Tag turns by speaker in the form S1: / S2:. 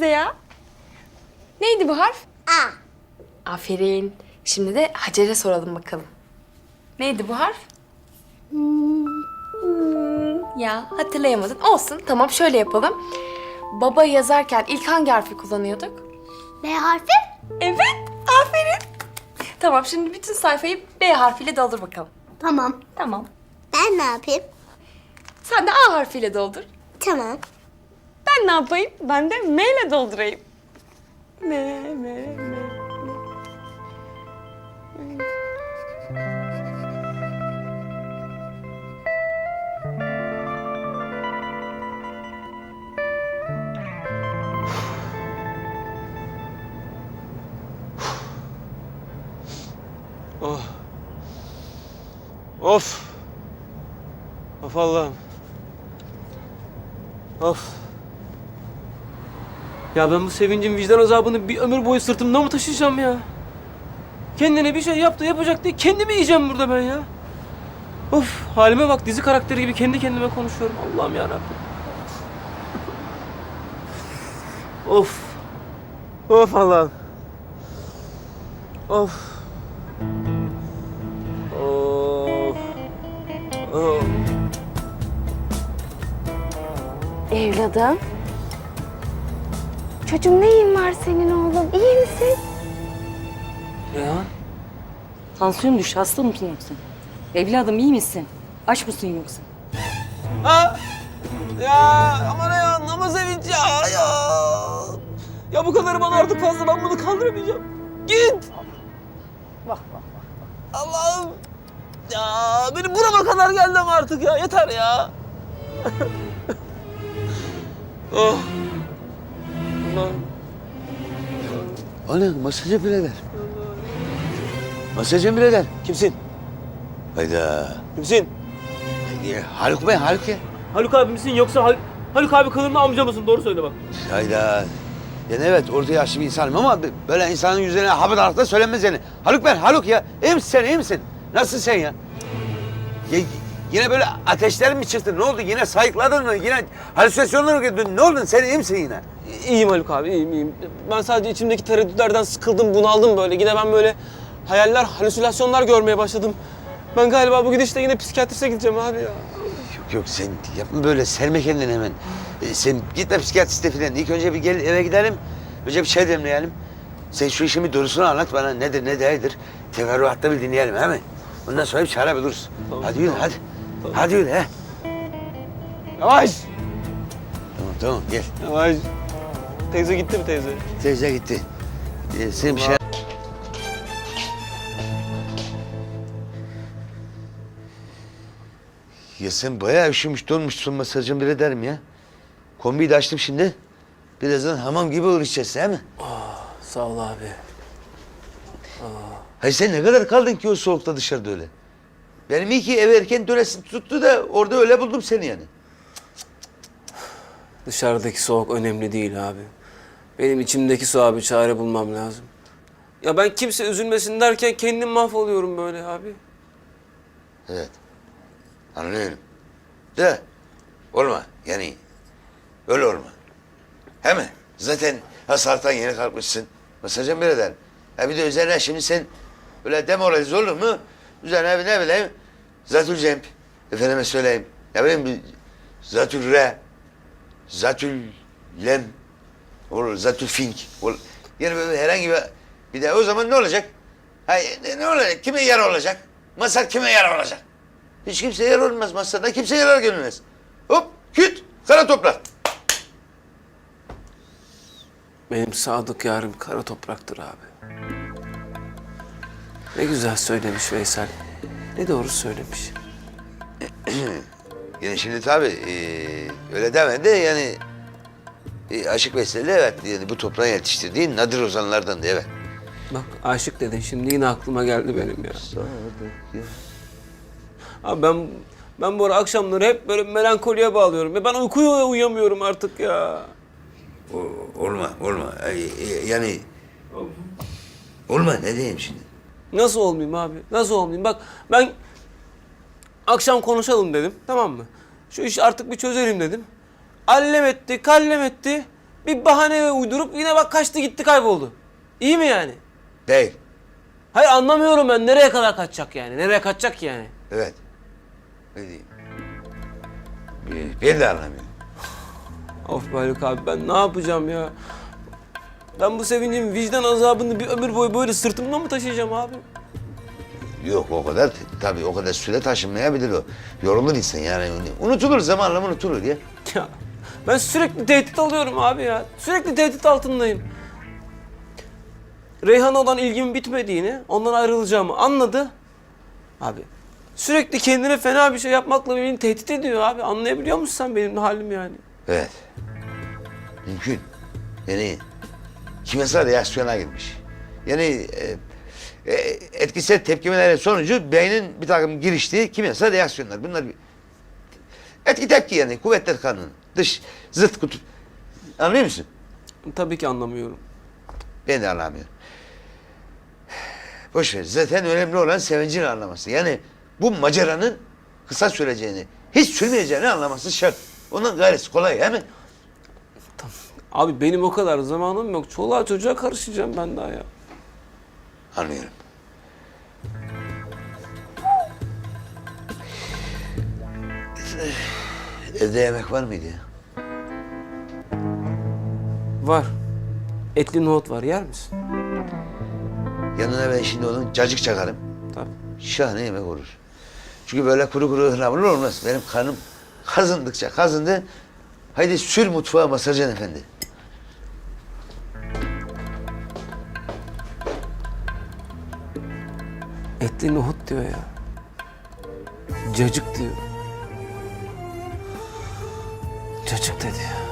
S1: bize ya. Neydi bu harf?
S2: A.
S1: Aferin. Şimdi de Hacer'e soralım bakalım. Neydi bu harf? Hmm, ya hatırlayamadın. Olsun. Tamam şöyle yapalım. Baba yazarken ilk hangi harfi kullanıyorduk?
S2: B harfi?
S1: Evet. Aferin. Tamam şimdi bütün sayfayı B harfiyle doldur bakalım.
S2: Tamam.
S1: Tamam.
S2: Ben ne yapayım?
S1: Sen de A harfiyle doldur.
S2: Tamam.
S1: Ben ne yapayım? Ben de M ile doldurayım. M, M, M.
S3: Oh. Of. Of Allah'ım. Of. Ya ben bu sevincin vicdan azabını bir ömür boyu sırtımda mı taşıyacağım ya? Kendine bir şey yaptı yapacak diye kendimi yiyeceğim burada ben ya. Of halime bak dizi karakteri gibi kendi kendime konuşuyorum. Allah'ım ya Of. Of Allah'ım. Of. Of. Of.
S1: Evladım. Çocuğum neyin var senin oğlum? İyi misin?
S3: Ya.
S4: Tansiyon düştü. Hasta mısın yoksa? Evladım iyi misin? Aç mısın yoksa?
S3: Ha? Ya aman ya namaz sevinç ya ya. Ya bu kadarı bana artık fazla ben bunu kaldıramayacağım. Git. Bak bak bak. Allah'ım. Ya benim burama kadar geldi ama artık ya yeter ya. oh. Allah'ım.
S5: Ne? Masajı birader. Masajı birader.
S3: Kimsin?
S5: Hayda.
S3: Kimsin?
S5: Ya, Haluk Bey, Haluk ya.
S3: Haluk abi misin yoksa Hal Haluk abi kılığında amca mısın? Doğru söyle bak.
S5: Hayda. Yani evet orta yaşlı bir insanım ama böyle insanın yüzüne haber da söylenmez yani. Haluk ben, Haluk ya. İyi misin sen, iyi misin? Nasılsın sen ya? ya yine böyle ateşler mi çıktı? Ne oldu? Yine sayıkladın mı? Yine halüsinasyonlar mı gördün? Ne oldu? Sen iyi misin yine?
S3: İyiyim Haluk abi, iyiyim, iyiyim. Ben sadece içimdeki tereddütlerden sıkıldım, bunaldım böyle. Yine ben böyle hayaller, halüsinasyonlar görmeye başladım. Ben galiba bu gidişle yine psikiyatriste gideceğim abi ya.
S5: Yok yok sen yapma böyle serme kendini hemen. Ee, sen gitme psikiyatriste falan. İlk önce bir gel eve gidelim. Önce bir çay demleyelim. Sen şu işin bir doğrusunu anlat bana. Nedir ne değildir. Teferruatta bir dinleyelim he mi? Ondan sonra bir çare buluruz.
S3: Tamam,
S5: hadi yürü
S3: tamam.
S5: hadi. Yürü he.
S3: Yavaş!
S5: Tamam tamam gel.
S3: Yavaş. Teyze gitti mi teyze?
S5: Teyze gitti. Ee, sen bir şey... Ya sen bayağı üşümüş donmuşsun masajın bir ederim ya. Kombiyi de açtım şimdi. Birazdan hamam gibi olur içerisi he mi?
S3: Sağ ol abi.
S5: Hayır sen ne kadar kaldın ki o soğukta dışarıda öyle? Benim iyi ki ev erken dönesin tuttu da orada öyle buldum seni yani.
S3: Dışarıdaki soğuk önemli değil abi. Benim içimdeki soğuğa bir çare bulmam lazım. Ya ben kimse üzülmesin derken kendim mahvoluyorum böyle abi.
S5: Evet. Anlıyorum. De olma yani öyle olma. He mi? Zaten hasartan yeni kalkmışsın. Masajın bir eder. Ha bir de üzerine şimdi sen böyle demoralize olur mu? Üzerine bir ne bileyim zatül cemp. Efendime söyleyeyim. Ne bileyim zatül re. Zatül lem. Olur zatül fink. Olur. Yani böyle herhangi bir bir de o zaman ne olacak? Hayır ne, olacak? Kime yara olacak? Masar kime yara olacak? Hiç kimseye yer olmaz masada. Kimseye yarar gelmez. Hop küt kara toprak.
S3: Benim sadık yarım kara topraktır abi. Ne güzel söylemiş Veysel. Ne doğru söylemiş.
S5: Yani şimdi tabii eee, öyle demedi yani e, Aşık Veyseli evet yani bu toprağın yetiştirdiği nadir ozanlardan evet.
S3: Bak aşık dedin şimdi yine aklıma geldi benim ya. Abi ben ben bu ara akşamları hep böyle melankoliye bağlıyorum. Ya ben uykuya uyuyamıyorum artık ya.
S5: O- olma olma Ay, e, yani olma ne diyeyim şimdi.
S3: Nasıl olmayayım abi? Nasıl olmayayım? Bak ben akşam konuşalım dedim. Tamam mı? Şu işi artık bir çözelim dedim. Allem etti, kallem etti. Bir bahane uydurup yine bak kaçtı gitti kayboldu. İyi mi yani?
S5: Değil.
S3: Hayır anlamıyorum ben nereye kadar kaçacak yani? Nereye kaçacak ki yani?
S5: Evet. Ne diyeyim? Bir- Ben de anlamıyorum.
S3: Of Haluk abi ben ne yapacağım ya? Ben bu sevincin vicdan azabını bir ömür boyu böyle sırtımda mı taşıyacağım abi?
S5: Yok o kadar tabii o kadar süre taşınmayabilir o. Yorulur insan yani. Unutulur zamanla unutulur ya.
S3: Ya ben sürekli tehdit alıyorum abi ya. Sürekli tehdit altındayım. Reyhan'a olan ilgimin bitmediğini, ondan ayrılacağımı anladı. Abi sürekli kendine fena bir şey yapmakla beni tehdit ediyor abi. Anlayabiliyor musun sen benim halim yani?
S5: Evet. Mümkün. Yani kimyasal reaksiyona girmiş. Yani e, e, etkisel tepkimeler sonucu beynin bir takım giriştiği kimyasal reaksiyonlar. Bunlar bir etki tepki yani kuvvetler kanunu. Dış zıt kutup. Anlıyor musun?
S3: Tabii ki anlamıyorum.
S5: Ben de anlamıyorum. Boş ver. Zaten önemli olan sevincini anlaması. Yani bu maceranın kısa süreceğini, hiç sürmeyeceğini anlaması şart. Onun gayresi kolay değil mi?
S3: Abi benim o kadar zamanım yok. Çoluğa çocuğa karışacağım ben daha ya.
S5: Anlıyorum. Evde yemek var mıydı ya?
S3: Var. Etli nohut var yer misin?
S5: Yanına ben şimdi onun cacık çakarım.
S3: Tabii.
S5: Şahane yemek olur. Çünkü böyle kuru kuru ıhlamur olmaz. Benim kanım kazındıkça kazındı. Haydi sür mutfağa Masarcan Efendi.
S3: Etli nohut diyor ya. Cacık diyor. Cacık dedi ya.